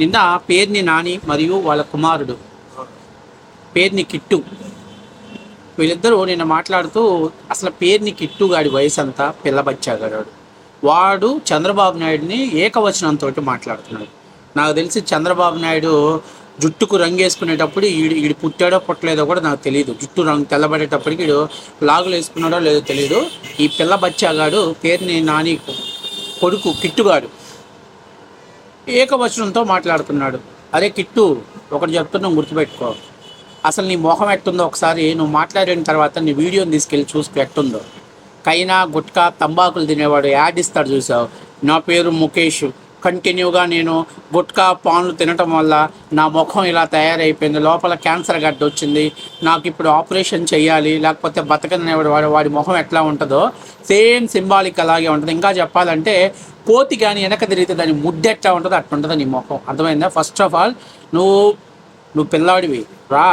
నిన్న పేర్ని నాని మరియు వాళ్ళ కుమారుడు పేర్ని కిట్టు. వీళ్ళిద్దరూ నిన్న మాట్లాడుతూ అసలు పేర్ని కిట్టు గాడి వయసు అంతా పిల్లబచ్చాగడాడు వాడు చంద్రబాబు నాయుడిని ఏకవచనంతో మాట్లాడుతున్నాడు. నాకు తెలిసి చంద్రబాబు నాయుడు జుట్టుకు రంగు వేసుకునేటప్పుడు ఈడు ఈడు పుట్టాడో పుట్టలేదో కూడా నాకు తెలియదు జుట్టు రంగు తెల్లబడేటప్పటికి ఈడు లాగులు వేసుకున్నాడో లేదో తెలియదు ఈ పిల్ల బచ్చాగాడు పేరుని నాని కొడుకు కిట్టుగాడు. ఏకవచనంతో మాట్లాడుతున్నాడు. అరే కిట్టు ఒకటి చెప్తున్నావు గుర్తుపెట్టుకో. అసలు నీ మొహం ఎట్టుందో ఒకసారి నువ్వు మాట్లాడిన తర్వాత నీ వీడియోని తీసుకెళ్ళి చూసి ఎట్టుందో. కైనా గుట్కా తంబాకులు తినేవాడు యాడ్ ఇస్తాడు చూసావు. నా పేరు ముఖేష్. కంటిన్యూగా నేను గుట్కా పాన్లు తినటం వల్ల నా ముఖం ఇలా తయారైపోయింది. లోపల క్యాన్సర్ గడ్డ వచ్చింది. నాకు ఇప్పుడు ఆపరేషన్ చేయాలి లేకపోతే బతకనే వాడు వాడి ముఖం ఎట్లా ఉంటుందో సేమ్ సింబాలిక్ అలాగే ఉంటుంది. ఇంకా చెప్పాలంటే కోతి కానీ వెనక తిరిగితే దాని ముద్ద ఎట్లా ఉంటుందో అట్లుంటుంది నీ ముఖం. అర్థమైందా? ఫస్ట్ ఆఫ్ ఆల్ నువ్వు నువ్వు పిల్లాడివి రా.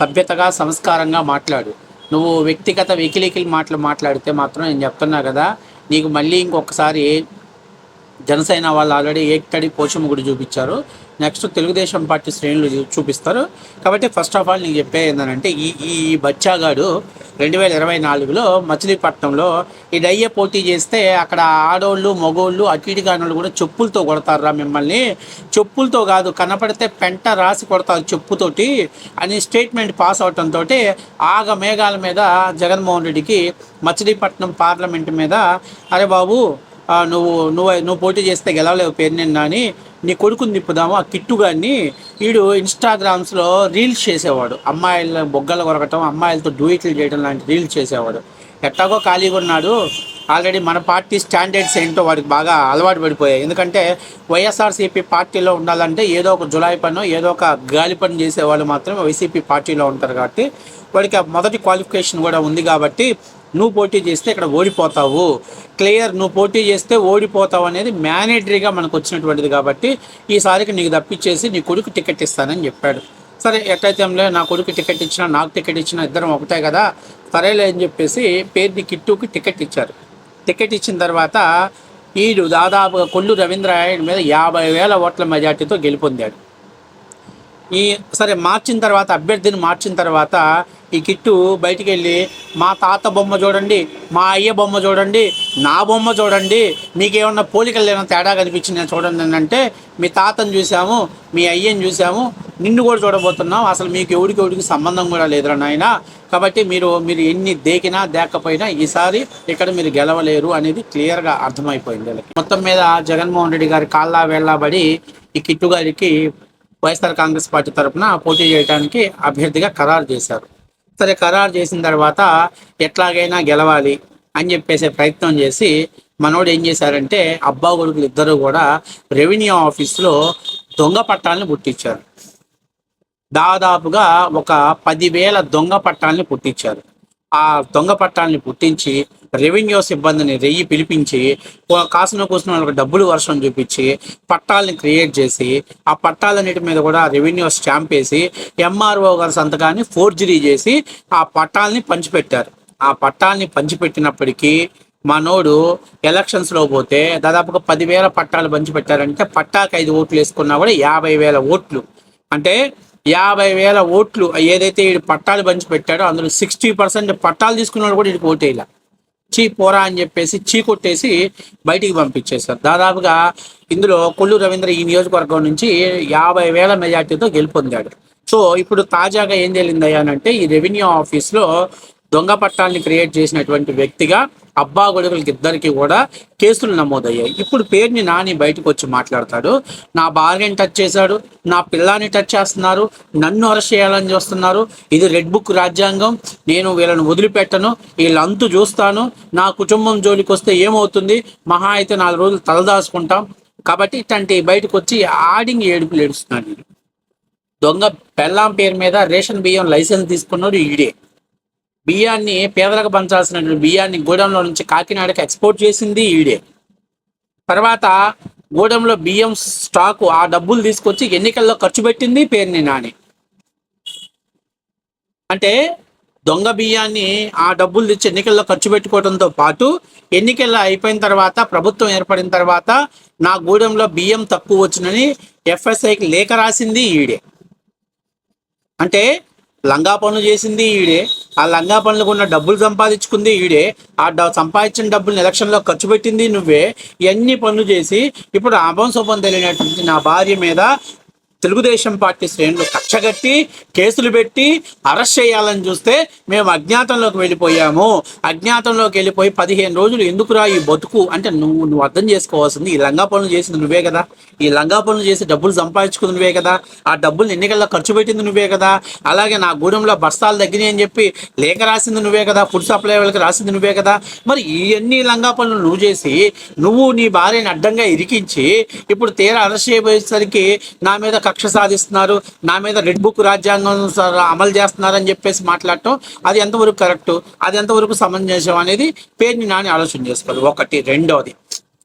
సభ్యతగా సంస్కారంగా మాట్లాడు. నువ్వు వ్యక్తిగత వెకిలికిలు మాటలు మాట్లాడితే మాత్రం నేను చెప్తున్నా కదా నీకు మళ్ళీ ఇంకొకసారి జనసేన వాళ్ళు ఆల్రెడీ ఏకతడి పోచమ్మ గుడి చూపించారు. నెక్స్ట్ తెలుగుదేశం పార్టీ శ్రేణులు చూపిస్తారు. కాబట్టి ఫస్ట్ ఆఫ్ ఆల్ నీకు చెప్పే ఏంటంటే ఈ ఈ బచ్చాగాడు రెండు వేల ఇరవై నాలుగులో మచిలీపట్నంలో ఈ డయ్య పోటీ చేస్తే అక్కడ ఆడోళ్ళు మగోళ్ళు అటు ఇటు కానోళ్ళు కూడా చెప్పులతో కొడతారా మిమ్మల్ని. చెప్పులతో కాదు కనపడితే పెంట రాసి కొడతారు చెప్పుతోటి అని స్టేట్మెంట్ పాస్ అవటంతో ఆగ మేఘాల మీద జగన్మోహన్ రెడ్డికి మచిలీపట్నం పార్లమెంట్ మీద అరే బాబు నువ్వు నువ్వు నువ్వు పోటీ చేస్తే గెలవలేవు పేరు నిన్న అని నీ కొడుకుని తిప్పుదాము ఆ కిట్టు గారిని వీడు ఇన్స్టాగ్రామ్స్లో రీల్స్ చేసేవాడు. అమ్మాయిల బొగ్గలు కొరకటం అమ్మాయిలతో డూయిట్లు చేయడం లాంటి రీల్స్ చేసేవాడు. ఎట్టాగో ఖాళీగా ఉన్నాడు. ఆల్రెడీ మన పార్టీ స్టాండర్డ్స్ ఏంటో వాడికి బాగా అలవాటు పడిపోయాయి. ఎందుకంటే వైఎస్ఆర్సీపీ పార్టీలో ఉండాలంటే ఏదో ఒక జులాయి పనో ఏదో ఒక గాలి పని చేసేవాళ్ళు మాత్రం వైసీపీ పార్టీలో ఉంటారు కాబట్టి వాడికి ఆ మొదటి క్వాలిఫికేషన్ కూడా ఉంది కాబట్టి నువ్వు పోటీ చేస్తే ఇక్కడ ఓడిపోతావు. క్లియర్ నువ్వు పోటీ చేస్తే ఓడిపోతావు అనేది మేనేటరీగా మనకు వచ్చినటువంటిది కాబట్టి ఈసారికి నీకు తప్పించేసి నీ కొడుకు టికెట్ ఇస్తానని చెప్పాడు. సరే ఎట్లయితే ఏంలే, నా కొడుకు టికెట్ ఇచ్చినా నాకు టికెట్ ఇచ్చినా ఇద్దరం ఒకటే కదా? సరేలే అని చెప్పేసి పేరుని కిట్టుకి టికెట్ ఇచ్చారు. టికెట్ ఇచ్చిన తర్వాత ఈడు దాదాపుగా కొల్లు రవీంద్ర మీద యాభై వేల ఓట్ల మెజార్టీతో గెలుపొందాడు. ఈ సరే మార్చిన తర్వాత అభ్యర్థిని మార్చిన తర్వాత ఈ కిట్టు బయటికి వెళ్ళి మా తాత బొమ్మ చూడండి మా అయ్య బొమ్మ చూడండి నా బొమ్మ చూడండి మీకేమన్నా పోలికలు ఏమైనా తేడా కనిపించింది చూడండి అంటే మీ తాతను చూసాము మీ అయ్యని చూసాము నిన్ను కూడా చూడబోతున్నాం అసలు మీకు ఎవరికి ఎవరికి సంబంధం కూడా లేదురా నాయన. కాబట్టి మీరు మీరు ఎన్ని దేకినా దేకపోయినా ఈసారి ఇక్కడ మీరు గెలవలేరు అనేది క్లియర్గా అర్థమైపోయింది వీళ్ళకి. మొత్తం మీద జగన్మోహన్ రెడ్డి గారి కాళ్ళ వెళ్ళబడి ఈ కిట్టు గారికి వైఎస్ఆర్ కాంగ్రెస్ పార్టీ తరఫున పోటీ చేయడానికి అభ్యర్థిగా ఖరారు చేశారు. సరే ఖరారు చేసిన తర్వాత ఎట్లాగైనా గెలవాలి అని చెప్పేసి ప్రయత్నం చేసి మనోడు ఏం చేశారంటే అబ్బా కొడుకులు ఇద్దరు కూడా రెవెన్యూ ఆఫీస్లో దొంగ పట్టాలను పుట్టించారు. దాదాపుగా ఒక పదివేల దొంగ పట్టాలని పుట్టించారు. ఆ దొంగ పట్టాలని పుట్టించి రెవెన్యూ సిబ్బందిని రెయ్యి పిలిపించి కాసిన కూసిన వాళ్ళకి డబ్బులు వర్షం చూపించి పట్టాలని క్రియేట్ చేసి ఆ పట్టాలన్నిటి మీద కూడా రెవెన్యూ స్టాంప్ వేసి ఎంఆర్ఓ గారి సంతకాన్ని ఫోర్జరీ చేసి ఆ పట్టాలని పంచిపెట్టారు. ఆ పట్టాలని పంచిపెట్టినప్పటికీ మనోడు ఎలక్షన్స్లో పోతే దాదాపుగా పదివేల పట్టాలు పంచిపెట్టారంటే పట్టాకి ఐదు ఓట్లు వేసుకున్నా కూడా యాభై వేల ఓట్లు. అంటే యాభై వేల ఓట్లు ఏదైతే ఈ పట్టాలు పంచి పెట్టాడో అందులో సిక్స్టీ పర్సెంట్ పట్టాలు తీసుకున్న వాళ్ళు కూడా వీడికి ఓటేయాల చీ పోరా అని చెప్పేసి చీ కొట్టేసి బయటికి పంపించేశారు. దాదాపుగా ఇందులో కొల్లు రవీంద్ర ఈ నియోజకవర్గం నుంచి యాభై వేల మెజార్టీతో గెలుపొందాడు. సో ఇప్పుడు తాజాగా ఏం జరిగిందయ్యా ఈ రెవెన్యూ ఆఫీస్లో దొంగ పట్టాలని క్రియేట్ చేసినటువంటి వ్యక్తిగా అబ్బా గొడుగులకి ఇద్దరికి కూడా కేసులు నమోదయ్యాయి. ఇప్పుడు పేరుని నాని బయటకు వచ్చి మాట్లాడతాడు. నా భార్యని టచ్ చేశాడు. నా పిల్లాన్ని టచ్ చేస్తున్నారు. నన్ను అరెస్ట్ చేయాలని చూస్తున్నారు. ఇది రెడ్ బుక్ రాజ్యాంగం. నేను వీళ్ళని వదిలిపెట్టను. వీళ్ళంతు చూస్తాను. నా కుటుంబం జోలికి వస్తే ఏమవుతుంది? మహా అయితే నాలుగు రోజులు తలదాచుకుంటాం. కాబట్టి ఇట్లాంటి బయటకు వచ్చి ఆడింగ్ ఏడుపులు ఏడుస్తున్నాడు దొంగ పెళ్ళాం పేరు మీద రేషన్ బియ్యం లైసెన్స్ తీసుకున్నాడు ఈడే. బియ్యాన్ని పేదలకు పంచాల్సిన బియ్యాన్ని గూడెంలో నుంచి కాకినాడకి ఎక్స్పోర్ట్ చేసింది ఈడే. తర్వాత గూడెంలో బియ్యం స్టాకు ఆ డబ్బులు తీసుకొచ్చి ఎన్నికల్లో ఖర్చు పెట్టింది పేరుని నాని. అంటే దొంగ బియ్యాన్ని ఆ డబ్బులు తెచ్చి ఎన్నికల్లో ఖర్చు పెట్టుకోవడంతో పాటు ఎన్నికల్లో అయిపోయిన తర్వాత ప్రభుత్వం ఏర్పడిన తర్వాత నా గూడెంలో బియ్యం తక్కువ వచ్చినని ఎఫ్ఎస్ఐకి లేఖ రాసింది ఈడే. అంటే లంగా పనులు చేసింది ఈడే. ఆ లంగా పనులకు ఉన్న డబ్బులు సంపాదించుకుంది ఈడే. ఆ డ- సంపాదించిన డబ్బులు ఎలక్షన్లో ఖర్చు పెట్టింది నువ్వే. ఇవన్నీ పనులు చేసి ఇప్పుడు ఆభం శుభం తెలియనటువంటి నా భార్య మీద తెలుగుదేశం పార్టీ శ్రేణులు కక్షగట్టి కేసులు పెట్టి అరెస్ట్ చేయాలని చూస్తే మేము అజ్ఞాతంలోకి వెళ్ళిపోయాము. అజ్ఞాతంలోకి వెళ్ళిపోయి పదిహేను రోజులు ఎందుకురా ఈ బతుకు? అంటే నువ్వు నువ్వు అర్థం చేసుకోవాల్సింది ఈ లంగా పనులు చేసింది నువ్వే కదా. ఈ లంగా పనులు చేసి డబ్బులు సంపాదించుకుంది నువ్వే కదా. ఆ డబ్బులు ఎన్నికల్లో ఖర్చు పెట్టింది నువ్వే కదా. అలాగే నా గూడెంలో బస్తాలు తగ్గినాయి అని చెప్పి లేఖ రాసింది నువ్వే కదా. ఫుడ్ సప్లై వాళ్ళకి రాసింది నువ్వే కదా. మరి ఇవన్నీ లంగా పనులు నువ్వు చేసి నువ్వు నీ భార్యని అడ్డంగా ఇరికించి ఇప్పుడు తీరా అరెస్ట్ చేయబోయేసరికి నా మీద కక్ష సాధిస్తున్నారు. నా మీద రెడ్ బుక్ రాజ్యాంగం అమలు చేస్తున్నారని చెప్పేసి మాట్లాడటం అది ఎంతవరకు కరెక్ట్? అది ఎంతవరకు సమంజసం అనేది పేరుని నాని ఆలోచన చేసుకోవాలి. ఒకటి. రెండవది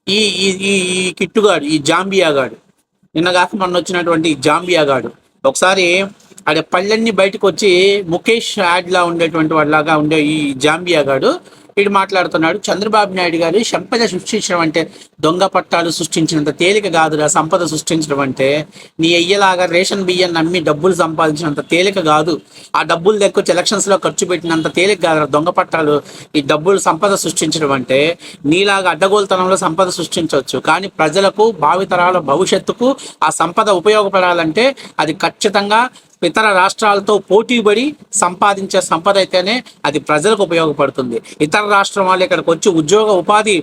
ఈ ఈ ఈ కిట్టుగాడు ఈ జాంబియా గాడు మొన్న వచ్చినటువంటి జాంబియాగాడు జాంబియా గాడు ఒకసారి ఆడ పళ్ళన్నీ బయటకు వచ్చి ముఖేష్ యాడ్ లా ఉండేటువంటి వాళ్ళలాగా ఉండే ఈ జాంబియా గాడు వీడు మాట్లాడుతున్నాడు. చంద్రబాబు నాయుడు గారు సంపద సృష్టించడం అంటే దొంగ పట్టాలు సృష్టించినంత తేలిక కాదురా సంపద సృష్టించడం అంటే నీ అయ్యలాగా రేషన్ బియ్యం నమ్మి డబ్బులు సంపాదించినంత తేలిక కాదు. ఆ డబ్బులు తెచ్చి ఎలక్షన్స్లో ఖర్చు పెట్టినంత తేలిక కాదురా. దొంగ పట్టాలు ఈ డబ్బులు సంపద సృష్టించడం అంటే నీలాగా అడ్డగోలుతనంలో సంపద సృష్టించవచ్చు. కానీ ప్రజలకు భావితరాల భవిష్యత్తుకు ఆ సంపద ఉపయోగపడాలంటే అది ఖచ్చితంగా ఇతర రాష్ట్రాలతో పోటీపడి సంపాదించే సంపద అయితేనే అది ప్రజలకు ఉపయోగపడుతుంది. ఇతర రాష్ట్రం వాళ్ళు ఇక్కడికి వచ్చి ఉద్యోగ ఉపాధి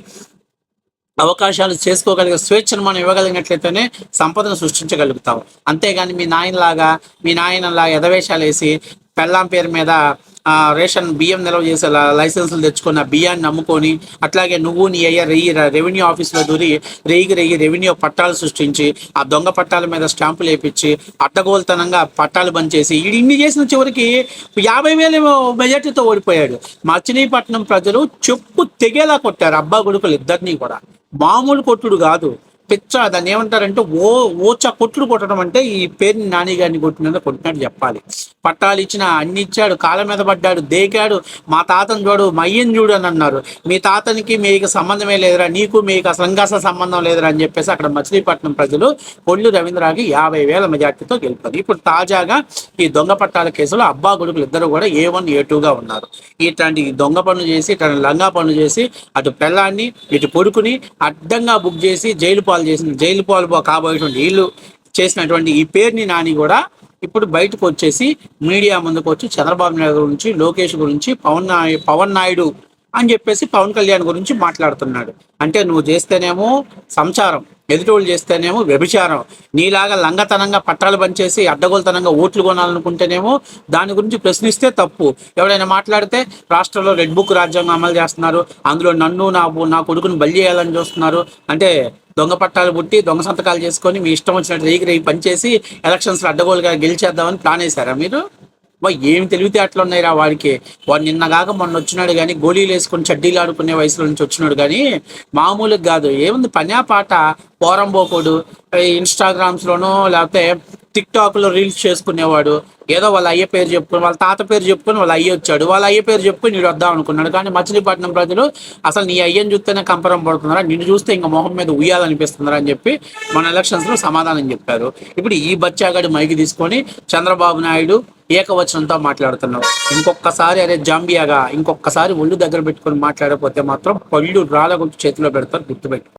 అవకాశాలు చేసుకోగలిగే స్వేచ్ఛను మనం ఇవ్వగలిగినట్లయితేనే సంపదను సృష్టించగలుగుతాం. అంతేగాని మీ నాయనలాగా మీ నాయనలాగా ఎదవేషాలు వేసి పెళ్ళాం పేరు మీద రేషన్ బియ్యం నిల్వ చేసే లైసెన్సులు తెచ్చుకున్న బియ్యాన్ని అమ్ముకొని అట్లాగే నువ్వు నీ అయ్యా రెయ్యి రెవెన్యూ ఆఫీస్లో దూరి రెయ్యికి రెయ్యి రెవెన్యూ పట్టాలు సృష్టించి ఆ దొంగ పట్టాల మీద స్టాంపులు వేపించి అడ్డగోలుతనంగా పట్టాలు బంద్ చేసి ఈడు ఇన్ని చేసిన చివరికి యాభై వేల మెజార్టీతో ఓడిపోయాడు. మచిలీపట్నం ప్రజలు చెప్పు తెగేలా కొట్టారు. అబ్బా కొడుకులు ఇద్దరినీ కూడా. మామూలు కొట్టుడు కాదు. పిచ్చ దాన్ని ఏమంటారంటే ఓ ఓచ కొట్లు కొట్టడం అంటే ఈ పేరుని నాని గారిని కొట్టినట్టు కొట్టినట్టు చెప్పాలి. పట్టాలు ఇచ్చిన అన్ని ఇచ్చాడు కాళ్ళ మీద పడ్డాడు దేకాడు మా తాతను చూడు మయ్యని చూడు అని అన్నారు. మీ తాతనికి మీకు సంబంధమే లేదురా నీకు మీకు అసలు అసలు సంబంధం లేదురా అని చెప్పేసి అక్కడ మచిలీపట్నం ప్రజలు పొల్లు రవీంద్రకి యాభై వేల మెజార్టీతో గెలుపారు ఇప్పుడు తాజాగా ఈ దొంగ పట్టాల కేసులో అబ్బా కొడుకులు ఇద్దరు కూడా ఏ వన్ ఏ టూగా ఉన్నారు. ఇట్లాంటి దొంగ పనులు చేసి ఇట్లాంటి లంగా పనులు చేసి అటు పెళ్ళాన్ని ఇటు కొడుకుని అడ్డంగా బుక్ చేసి జైలు పాలు చేసిన జైలు పాలు కాబోయేటువంటి వీళ్ళు చేసినటువంటి ఈ పేరుని నాని కూడా ఇప్పుడు బయటకు వచ్చేసి మీడియా ముందుకు వచ్చి చంద్రబాబు నాయుడు గురించి లోకేష్ గురించి పవన్ నాయుడు పవన్ నాయుడు అని చెప్పేసి పవన్ కళ్యాణ్ గురించి మాట్లాడుతున్నాడు. అంటే నువ్వు చేస్తేనేమో సంచారం ఎదుటోళ్ళు చేస్తేనేమో వ్యభిచారం నీలాగా లంగతనంగా పట్టాలు పనిచేసి అడ్డగోలతనంగా ఓట్లు కొనాలనుకుంటేనేమో దాని గురించి ప్రశ్నిస్తే తప్పు. ఎవరైనా మాట్లాడితే రాష్ట్రంలో రెడ్ బుక్ రాజ్యాంగం అమలు చేస్తున్నారు అందులో నన్ను నా నా కొడుకుని బలి చేయాలని చూస్తున్నారు. అంటే దొంగ పట్టాలు పుట్టి దొంగ సంతకాలు చేసుకొని మీ ఇష్టం వచ్చినట్టు రేగి రేగి పనిచేసి ఎలక్షన్స్లో అడ్డగోలుగా గెలిచేద్దామని ప్లాన్ వేశారా మీరు? ఏం తెలివితే అట్లున్నాయిరా వాడికి. వాడు నిన్న మొన్న వచ్చినాడు కానీ గోళీలు వేసుకొని చడ్డీలు ఆడుకునే వయసులో నుంచి వచ్చినాడు కానీ మామూలుగా కాదు. ఏముంది పనా పాట? పోరంబోకోడు ఇన్స్టాగ్రామ్స్లోనో లేకపోతే టిక్ టాక్లో రీల్స్ చేసుకునేవాడు. ఏదో వాళ్ళ అయ్య పేరు చెప్పుకొని వాళ్ళ తాత పేరు చెప్పుకొని వాళ్ళ అయ్య వచ్చాడు. వాళ్ళ అయ్య పేరు చెప్పుకొని నీడు వద్దాం అనుకున్నాడు కానీ మచిలీపట్నం ప్రజలు అసలు నీ అయ్యని చూస్తేనే కంపరం పడుతున్నారా? నిన్ను చూస్తే ఇంకా మొహం మీద ఉయ్యాలనిపిస్తున్నారా అని చెప్పి మన ఎలక్షన్స్లో సమాధానం చెప్పారు. ఇప్పుడు ఈ బచ్చాగాడి మైకి తీసుకొని చంద్రబాబు నాయుడు ఏకవచనంతో మాట్లాడుతున్నావు ఇంకొకసారి అదే జాంబియాగా ఇంకొకసారి ఒళ్ళు దగ్గర పెట్టుకొని మాట్లాడకపోతే మాత్రం పళ్ళు రాళ్ళ గుర్తు చేతిలో పెడతారు గుర్తుపెట్టు